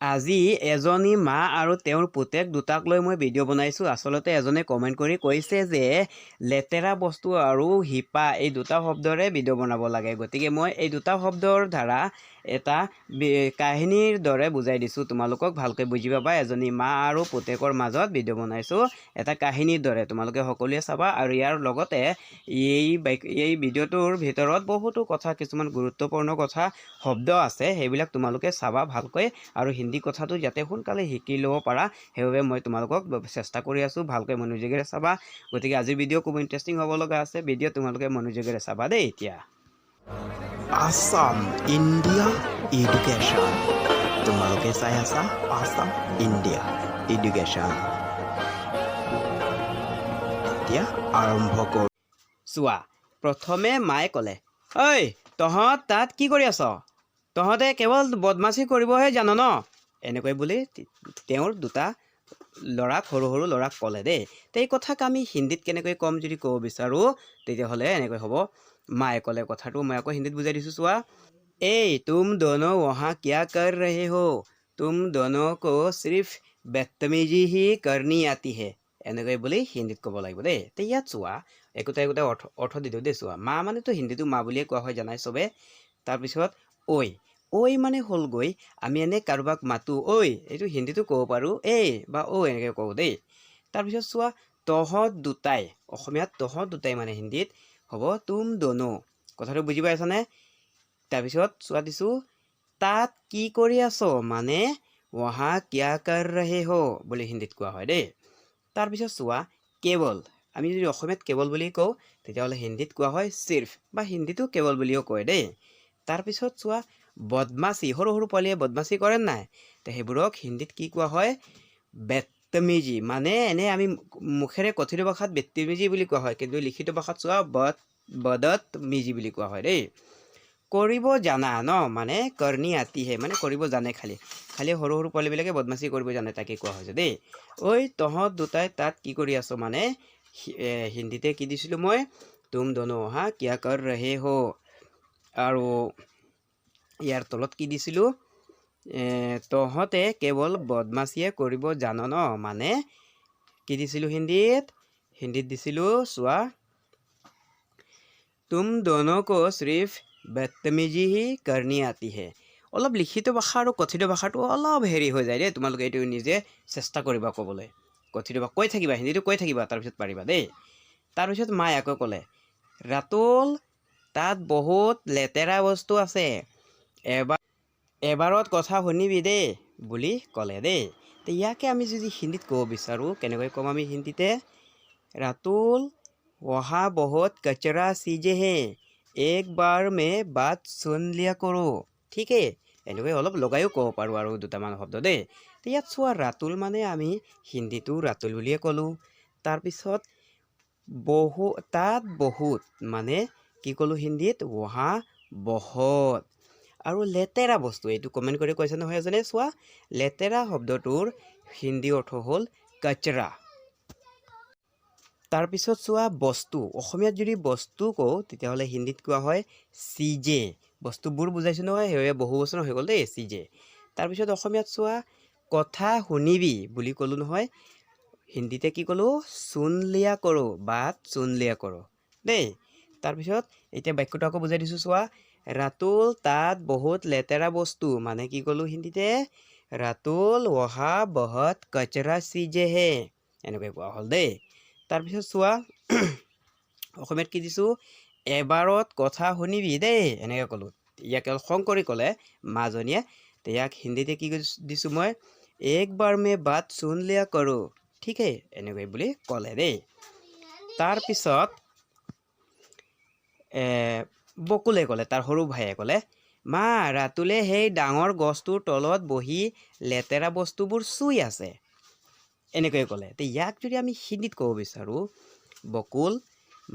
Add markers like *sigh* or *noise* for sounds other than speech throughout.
আজি এজনী মা আৰু তেওঁৰ পুতেক দুটাক লৈ মই ভিডিঅ' বনাইছোঁ। আচলতে এজনে কমেণ্ট কৰি কৈছে যে লেতেৰা বস্তু আৰু শিপা এই দুটা শব্দৰে ভিডিঅ' বনাব লাগে। গতিকে মই এই দুটা শব্দৰ দ্বাৰা এটা কাহিনীৰ দৰে বুজাই দিছোঁ। তোমালোকক ভালকৈ বুজি পাবা, এজনী মা আৰু পুতেকৰ মাজত ভিডিঅ' বনাইছোঁ। এটা কাহিনীৰ দৰে, তোমালোকে সকলোৱে চাবা আৰু ইয়াৰ লগতে এই এই ভিডিঅ'টোৰ ভিতৰত বহুতো কথা, কিছুমান গুৰুত্বপূৰ্ণ কথা, শব্দ আছে, সেইবিলাক তোমালোকে চাবা ভালকৈ আৰু হিন্দী কথাটো যাতে সোনকালে শিকি ল'ব পাৰা, সেইবাবে মই তোমালোকক চেষ্টা কৰি আছোঁ ভালকৈ মনোযোগেৰে চাবা। গতিকে আজিৰ ভিডিঅ' খুব ইণ্টাৰেষ্টিং হ'ব লগা আছে, ভিডিঅ' তোমালোকে মনোযোগেৰে চাবা দেই এতিয়া। আসাম ইণ্ডিয়া এডুকেশ্যন তোমালোকে চাই আছা আসাম ইণ্ডিয়া এডুকেশ্যন এতিয়া আৰম্ভ কৰোঁ চোৱা প্ৰথমে মায়ে ক'লে ঐ তহঁত তাত কি কৰি আছ তহঁতে কেৱল বদমাচি কৰিবহে জান ন এনেকৈ বুলি তেওঁৰ দুটা ল'ৰাক সৰু সৰু ল'ৰাক ক'লে দেই তে এই কথাক আমি হিন্দীত কেনেকৈ ক'ম যদি ক'ব বিচাৰোঁ? তেতিয়াহ'লে এনেকৈ হ'ব। মায়ে ক'লে কথাটো মই আকৌ হিন্দীত বুজাই দিছোঁ চোৱা। এই তুম দনো ৱহা কিয়া কৰ ৰহে হো? তুম দনো কো চিফ বেত্তমিজি হি কৰ্ণি আতিহে এনেকৈ বুলি হিন্দীত ক'ব লাগিব দেই। তে ইয়াত চোৱা একোটা একোটা অৰ্থ অৰ্থ দি দিওঁ দেই চোৱা। মা মানেতো হিন্দীটো মা বুলিয়ে কোৱা হয় জানাই চবে। তাৰপিছত ঐ ঐ মানে হ'লগৈ আমি এনে কাৰোবাক মাতোঁ ঐ এইটো হিন্দীটো ক'ব পাৰোঁ এই বা ঐ এনেকৈ কওঁ দেই। তাৰপিছত চোৱা তহঁত দুটাই অসমীয়াত তহঁত দুটাই মানে হিন্দীত হ'ব তুম দনো কথাটো বুজি পাইছানে? তাৰপিছত চোৱা দিছোঁ তাত কি কৰি আছ? মানে ৱহা কিয়া কৰ ৰহে হ? বুলি হিন্দীত কোৱা হয় দেই। তাৰপিছত চোৱা কেৱল আমি যদি অসমীয়াত কেৱল বুলি কওঁ তেতিয়াহ'লে হিন্দীত কোৱা হয় চিৰ্ফ বা হিন্দীটো কেৱল বুলিও কয় দেই। তাৰপিছত চোৱা বদমাচি সৰু সৰু পোৱালীয়ে বদমাচি কৰে নাই? তে সেইবোৰক হিন্দীত কি কোৱা হয়? বেত্তমিজি মানে এনে আমি মুখেৰে কথিত ভাষাত বেত্তমিজি বুলি কোৱা হয়, কিন্তু লিখিত ভাষাত চোৱা বদ বদত মিজি বুলি কোৱা হয় দেই। কৰিব জানা ন? মানে কৰ্ণী আতিহে মানে কৰিব জানে খালি। খালি সৰু সৰু পোৱালীবিলাকে বদমাচি কৰিব জানে, তাকে কোৱা হৈছে দেই। ঐ, তহঁত দুটাই তাত কি কৰি আছ মানে? হিন্দীতে কি দিছিলোঁ মই? তুম দনো, হা? কিয়া কৰ ৰহে হ? আৰু ইয়াৰ তলত কি দিছিলোঁ? তহঁতে কেৱল বদমাচিয়ে কৰিব জান ন মানে কি দিছিলোঁ হিন্দীত? হিন্দীত দিছিলোঁ, চোৱা। তুম দোনো কো সিৰ্ফ বদতমিজি হি কৰনি আতি হে। অলপ লিখিত ভাষা আৰু কথিত ভাষাটো অলপ হেৰি হৈ যায় দেই তোমালোকে এইটো নিজে চেষ্টা কৰিবা ক'বলৈ। কথিত ভাষা, কৈ থাকিবা, হিন্দীটো কৈ থাকিবা তাৰপিছত পাৰিবা দেই। তাৰপিছত মায়ে আকৌ ক'লে, ৰাতুল, তাত বহুত লেতেৰা বস্তু আছে। এবাৰ এবাৰত কথা শুনিবি দেই বুলি ক'লে দেই। তে ইয়াকে আমি যদি হিন্দীত ক'ব বিচাৰোঁ, কেনেকৈ ক'ম আমি হিন্দীতে? ৰাতুল, অহা বহুত কচৰা চিজে হে এক বাৰ মে বাট চুন লিয়া কৰোঁ। ঠিকেই, এনেকৈ অলপ লগায়ো ক'ব পাৰোঁ আৰু দুটামান শব্দ দেই। তে ইয়াত চোৱা, ৰাতুল মানে আমি হিন্দীটো ৰাতুল বুলিয়ে ক'লোঁ। তাৰপিছত বহু, তাত বহুত মানে কি ক'লোঁ হিন্দীত? অহা বহত। আৰু লেতেৰা বস্তু। এইটো কমেণ্ট কৰি কৈছে নহয় এজনে চোৱা লেতেৰা শব্দটোৰ হিন্দী অৰ্থ হ'ল কচৰা। তাৰপিছত চোৱা বস্তু অসমীয়াত যদি বস্তু কওঁ তেতিয়াহ'লে হিন্দীত কোৱা হয় চিজে বস্তুবোৰ বুজাইছোঁ নহয় সেয়ে বহু বছৰ হৈ গ'ল দেই চিজে তাৰপিছত অসমীয়াত চোৱা কথা শুনিবি বুলি ক'লোঁ নহয় হিন্দীতে কি ক'লোঁ? চুন লিয়া কৰোঁ বা চুন লিয়া কৰোঁ। দেই। তাৰপিছত, এতিয়া বাক্যটো আকৌ বুজাই দিছোঁ, চোৱা। ৰাতুল তাত বহুত লেতেৰা বস্তু। মানে কি ক'লোঁ হিন্দীতে? ৰাতুল ৱহা বহত কচৰা চিজে হে এনেকৈ কোৱা হ'ল দেই। তাৰপিছত চোৱা, *clears throat* অসমীয়াত কি দিছোঁ? এবাৰত কথা শুনিবি দেই, এনেকৈ ক'লোঁ। ইয়াক খং কৰি ক'লে মাজনীয়ে। ইয়াক হিন্দীতে কি দিছোঁ মই? এক বাৰ মে বাট চুন লিয়া কৰোঁ। ঠিকেই, এনেকৈ বুলি ক'লে দেই। তাৰপিছত বকুলে ক'লে তাৰ সৰু ভাইয়ে ক'লে মা ৰাতুলে সেই ডাঙৰ গছটোৰ তলত বহি লেতেৰা বস্তুবোৰ চুই আছে এনেকৈ ক'লে তে ইয়াক যদি আমি হিন্দীত ক'ব বিচাৰোঁ বকুল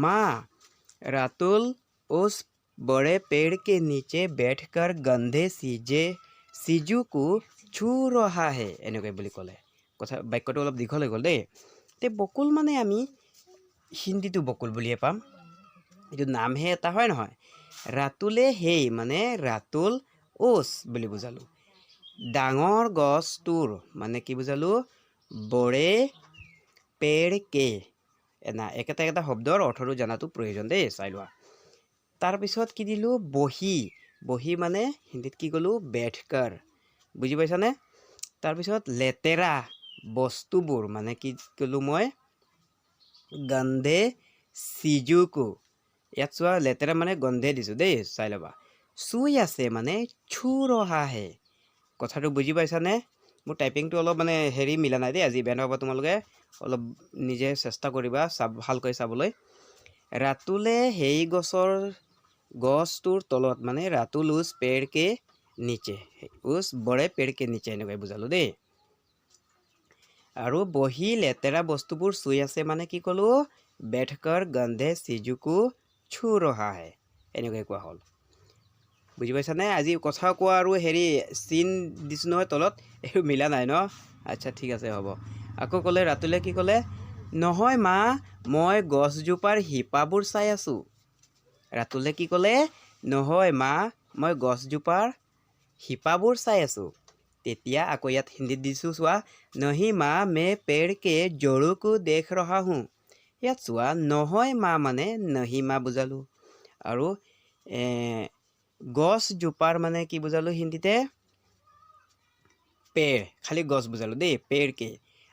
মা रातुल उस बड़े पेड़ के नीचे बैठकर गंधे सीजे সিজুকু ছু ৰহা হে এনেকৈ বুলি ক'লে কথা বাক্যটো অলপ দীঘল হৈ গ'ল দেই তে বকুল মানে আমি হিন্দীটো বকুল বুলিয়ে পাম এইটো নামহে এটা হয় নহয়। ৰাতুলে সেই মানে ৰাতুল ওচ বুলি বুজালোঁ। ডাঙৰ গছটোৰ মানে কি বুজালোঁ? বৰে, পেৰ কে। এনা, একেটা একেটা শব্দৰ অৰ্থটো জনাটো প্ৰয়োজন দেই, চাই লোৱা। তাৰপিছত কি দিলোঁ? বহী। বহী মানে হিন্দীত কি ক'লোঁ? বেঠকাৰ বুজি পাইছানে? তাৰপিছত লেতেৰা, বস্তুবোৰ মানে কি ক'লোঁ মই? গন্ধে চিজুকো ইয়াত চোৱা লেতেৰা মানে গন্ধে দিছোঁ দেই, চাই ল'বা। চুই আছে মানে চু ৰহাহে কথাটো বুজি পাইছানে? মোৰ টাইপিংটো অলপ মানে হেৰি মিলা নাই দেই, আজি বেয়া নহ'ব তোমালোকে, অলপ নিজে চেষ্টা কৰিবা চাব, ভালকৈ চাবলৈ। ৰাতুলে সেই গছৰ, গছটোৰ তলত মানে ৰাতুল উচ পেৰকে নিচে উচ বৰে পেৰকে নিচে এনেকৈ বুজালোঁ দেই। আৰু বহি লেতেৰা বস্তুবোৰ চুই আছে মানে কি ক'লোঁ বেঠকৰ গন্ধে চিজুকো চু ৰহাহে এনেকৈ কোৱা হ'ল। বুজি পাইছানে? আজি কথা কোৱা আৰু হেৰি চিন দিছোঁ নহয় তলত, এইটো মিলা নাই ন? আচ্ছা ঠিক আছে, হ'ব। আকৌ ক'লে, ৰাতুলে কি ক'লে? নহয় মা, মই গছজোপাৰ শিপাবোৰ চাই আছোঁ। ৰাতুলে কি ক'লে? নহয় মা, মই গছজোপাৰ শিপাবোৰ চাই আছোঁ। তেতিয়া আকৌ ইয়াত হিন্দীত দিছোঁ, চোৱা। নহি মা, মে পেৰ কে জৰুকো দেখ ৰহা হুঁ। ইয়াত চোৱা নহয় মা মানে নহি মা বুজালোঁ। আৰু গছজোপাৰ মানে কি বুজালোঁ হিন্দীতে? পেৰ, খালি গছ বুজালোঁ দেই, পেৰকে।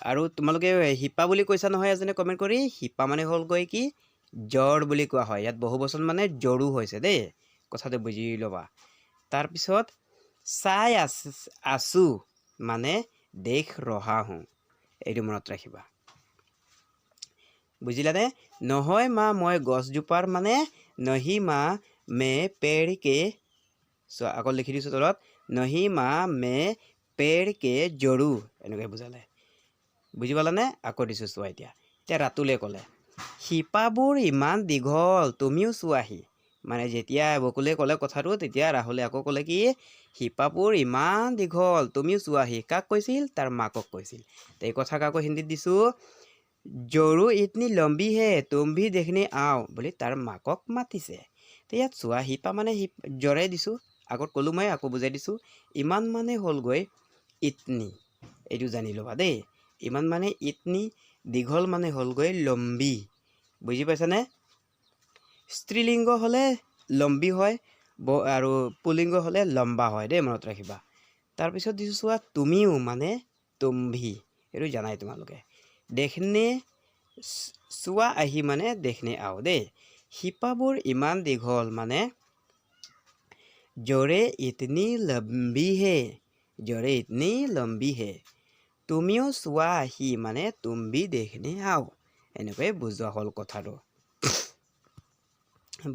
আৰু তোমালোকে শিপা বুলি কৈছা নহয় এজনে কমেণ্ট কৰি, শিপা মানে হ'লগৈ কি? জ্বৰ বুলি কোৱা হয়। ইয়াত বহু বচন মানে জ্বৰো হৈছে দেই, কথাটো বুজি ল'বা। তাৰপিছত, চাই আছ, আছোঁ মানে দেশ ৰহা হওঁ, এইটো মনত ৰাখিবা। বুজিলানে? নহয় মা মই গছজোপাৰ মানে নহি মা মে পেৰকে চোৱা আকৌ লিখি দিছোঁ তলত নহি মা মে পেৰকে জৰু এনেকৈ বুজালে। বুজি পালানে? আকৌ দিছোঁ চোৱা এতিয়া। এতিয়া ৰাতুলে ক'লে শিপাবোৰ ইমান দীঘল তুমিও চোৱাহি। মানে যেতিয়া বকুলে ক'লে কথাটো তেতিয়া ৰাহুলে আকৌ ক'লে কি শিপাবোৰ ইমান দীঘল তুমিও চোৱাহি। কাক কৈছিল? তাৰ মাকক কৈছিল। এই কথাক আকৌ হিন্দীত দিছোঁ জৰু লম্বি হে তুম ভি দেখনে আও বুলি তাৰ মাকক মাতিছে তো ইয়াত চোৱা শিপা মানে শিপ জ্বৰে দিছোঁ আগত ক'লোঁ মই আকৌ বুজাই দিছোঁ ইমান মানে হ'লগৈ ইতনি এইটো জানি ল'বা দেই ইমান মানে ইতনি দীঘল মানে হ'লগৈ লম্বি বুজি পাইছানে স্ত্ৰীলিংগ হ'লে লম্বি হয় ব আৰু পুলিংগ হ'লে লম্বা হয় দেই মনত ৰাখিবা তাৰপিছত দিছোঁ চোৱা তুমিও মানে তুম্ভি এইটো জানাই তোমালোকে দেখনে চোৱা আহি মানে দেখনে আও দেই শিপাবোৰ ইমান দীঘল মানে জৰে ইতনি লম্বি হে জৰে ইতনি লম্বি হে তুমিও চোৱা আহি মানে তুম্বি দেখনে আও এনেকৈ বুজোৱা হ'ল কথাটো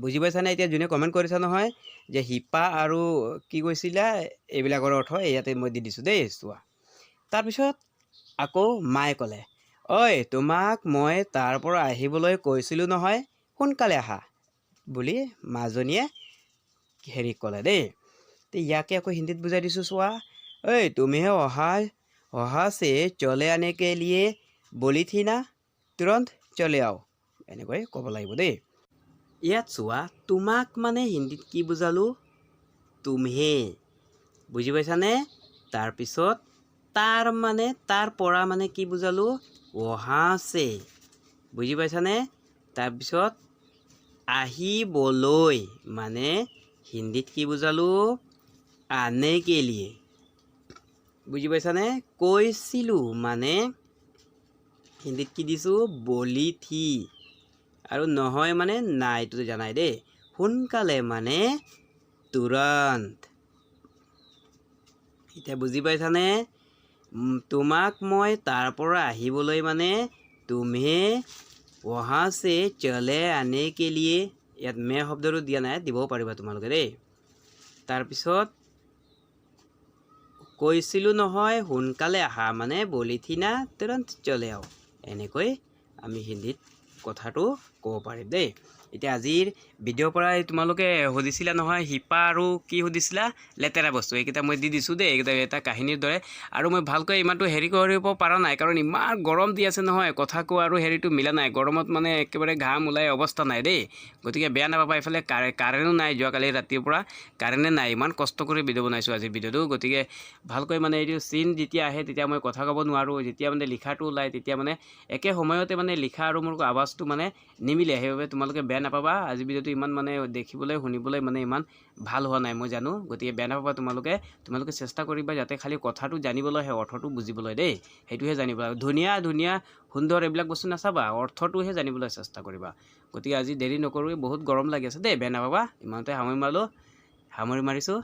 বুজি পাইছানে এতিয়া যোনে কমেণ্ট কৰিছা নহয়, যে শিপা আৰু কি কৈছিলা, এইবিলাকৰ অৰ্থ ইয়াতে মই দি দিছোঁ দেই, চোৱা। তাৰপিছত আকৌ মায়ে ক'লে ঐ তোমাক মই তাৰ পৰা আহিবলৈ কৈছিলোঁ নহয়, সোনকালে আহা। বুলি মাজনীয়ে হেৰি ক'লে দেই। ইয়াকে আকৌ হিন্দীত বুজাই দিছোঁ চোৱা। ঐ তুমিহে অহা অহা চে চলে আনে কে লিয়ে বলি থি না, তুৰন্ত চলে আও, এনেকৈ ক'ব লাগিব দেই। ইয়াত চোৱা, তোমাক মানে হিন্দীত কি বুজালোঁ? তুমহে, বুজি পাইছানে? তাৰপিছত তাৰ মানে তাৰ পৰা মানে কি বুজালোঁ? অহাছে বুজি পাইছানে? তাৰপিছত আহিবলৈ। মানে হিন্দীত কি বুজালোঁ? আনে কেলিয়ে। বুজি পাইছানে? কৈছিলোঁ। মানে হিন্দীত কি দিছোঁ? বলি থি। আৰু নহয় মানে নাই জানাই দেই। সোনকালে মানে তুৰন্ত। এতিয়া বুজি পাইছানে? তোমাক মই তাৰ পৰা আহিবলৈ মানে তুমি অহা চে চলে আনে কে লিয়ে, ইয়াত মে শব্দটো দিয়া নাই দিব পাৰিবা তোমালোকে দেই। তাৰপিছত কৈছিলোঁ নহয়, সোনকালে আহা মানে বলিথিনা তুৰন্ত চলে আৰু এনেকৈ আমি হিন্দীত কথাটো ক'ব পাৰিম দেই। এতিয়া আজিৰ ভিডিঅ'ৰ পৰাই তোমালোকে সুধিছিলা নহয়, শিপা আৰু কি সুধিছিলা? লেতেৰা বস্তু, এইকেইটা মই দি দিছোঁ দেই, এইকেইটা এটা কাহিনীৰ দৰে। আৰু মই ভালকৈ ইমানটো হেৰি কৰিব পৰা নাই, কাৰণ ইমান গৰম দি আছে নহয়, কথা কোৱা আৰু হেৰিটো মিলা নাই। গৰমত মানে একেবাৰে ঘাম ওলাই অৱস্থা নাই দেই। গতিকে বেয়া নাপাবা, এইফালে কাৰে কাৰেণ্টো নাই যোৱাকালি ৰাতিৰ পৰা। কাৰেণ্টে নাই, ইমান কষ্ট কৰি ভিডিঅ' বনাইছোঁ আজি ভিডিঅ'টো। গতিকে ভালকৈ মানে এইটো চিন যেতিয়া আহে, তেতিয়া মই কথা ক'ব নোৱাৰোঁ। যেতিয়া মানে লিখাটো ওলায়, তেতিয়া মানে একে সময়তে মানে লিখা আৰু মোৰ আৱাজটো মানে নিমিলে। সেইবাবে তোমালোকে বেয়া নাপাবা আজি ভিডিঅ'টো ইমান মানে দেখিবলৈ শুনিবলৈ মানে ইমান ভাল হোৱা নাই মই জানো। গতিকে বেয়া নাপাবা তোমালোকে তোমালোকে চেষ্টা কৰিবা যাতে খালি কথাটো জানিবলৈ সেই অৰ্থটো বুজিবলৈ দেই সেইটোহে জানিব লাগে ধুনীয়া ধুনীয়া সুন্দৰ এইবিলাক বস্তু নাচাবা অৰ্থটোহে জানিবলৈ চেষ্টা কৰিবা। গতিকে আজি দেৰি নকৰোঁ বহুত গৰম লাগি আছে দেই বেয়া নাপাবা ইমানতে সামৰি মাৰিলোঁ সামৰি মাৰিছোঁ।